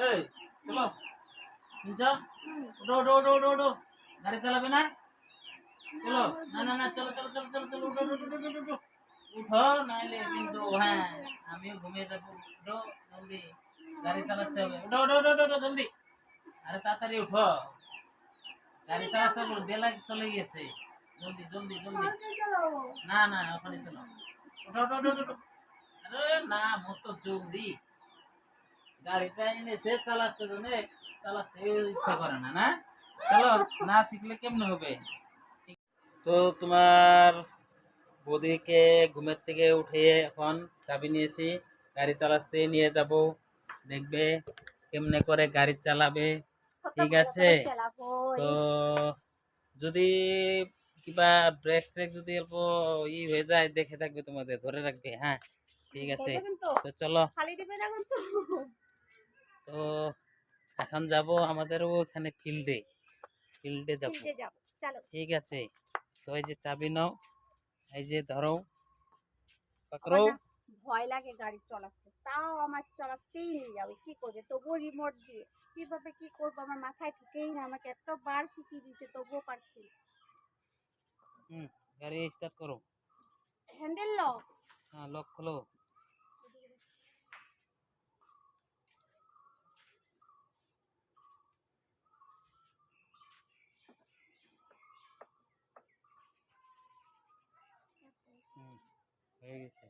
এই চলো। শুনছ ওঠো ওঠো ওঠো ওঠো ওঠো। গাড়ি চালাবে না? চলো। না না না চলো চলো চলো চলো চলো উঠো উঠো উঠো উঠো উঠো উঠো কিন্তু হ্যাঁ আমিও ঘুমিয়ে যাব। উঠো জলদি। গাড়ি চালাতে হবে। উঠো উঠো উঠো, উঠো জলদি। আরে তাড়াতাড়ি উঠো। গাড়ি চালাতে বেলা চলে গিয়েছে। জলদি জলদি জলদি। না না ওখানে চলো। ওঠো ওঠো ওঠো ওঠো আরে না মতো জলদি। গাড়িটা এনেছে চালাতে জন্য চালাতে ইচ্ছা করে না না? চলো না শিখলে কেমনে হবে? তো তোমার বৌদিকে ঘুমের থেকে উঠে এখন চাবি নিয়েছি গাড়ি চালাতে নিয়ে যাব। দেখবে কেমনে করে গাড়ি চালাবে। ঠিক আছে? তো যদি কিবা ব্রেক ট্রেক যদি অল্প ই হয়ে যায় দেখে থাকবে তোমাদের ধরে রাখবে হ্যাঁ? ঠিক আছে? তো চলো। খালি দিবে না কিন্তু। তো এখন যাব আমাদের ওখানে ফিল্ডে ফিল্ডে যাব। ঠিক আছে তো এই যে চাবি নাও এই যে ধরো পাকড়ো ভয় লাগে গাড়ি চলাতে তাও আমার চলাতেই নিয়ে যাবে কি করবে? তবুও রিমোট দিয়ে কীভাবে কি করব? আমার মাথায় ঢুকেই না আমাকে এত এতবার শিখিয়ে দিয়েছে তবুও পারছি। হুম গাড়ি স্টার্ট করো। হ্যান্ডেল লক হ্যাঁ লক খোলো। হয়ে গেছে।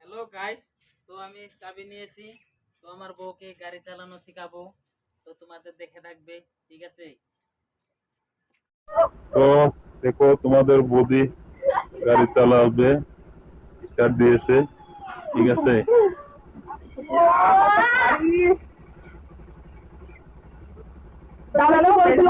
হ্যালো গাইস তো আমি চাবি নিয়েছি। তো আমার বউকে গাড়ি চালানো শেখাবো। তো তোমাদের দেখে থাকবে ঠিক আছে? তো দেখো তোমাদের বৌদি গাড়ি চালাবে স্টার্ট দিয়েছে ঠিক আছে? দাঁড়ানো হয়েছিল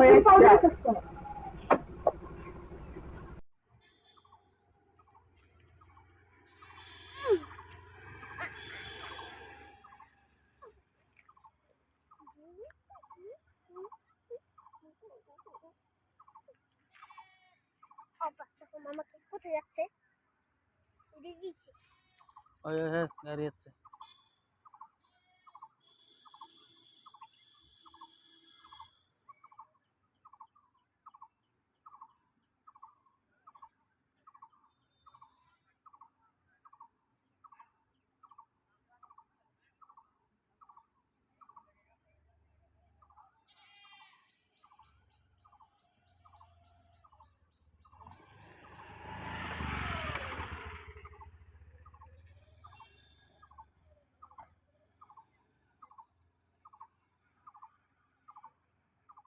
পাউডার কোথায় যাচ্ছে? ওই, ওই, গাড়ি যাচ্ছে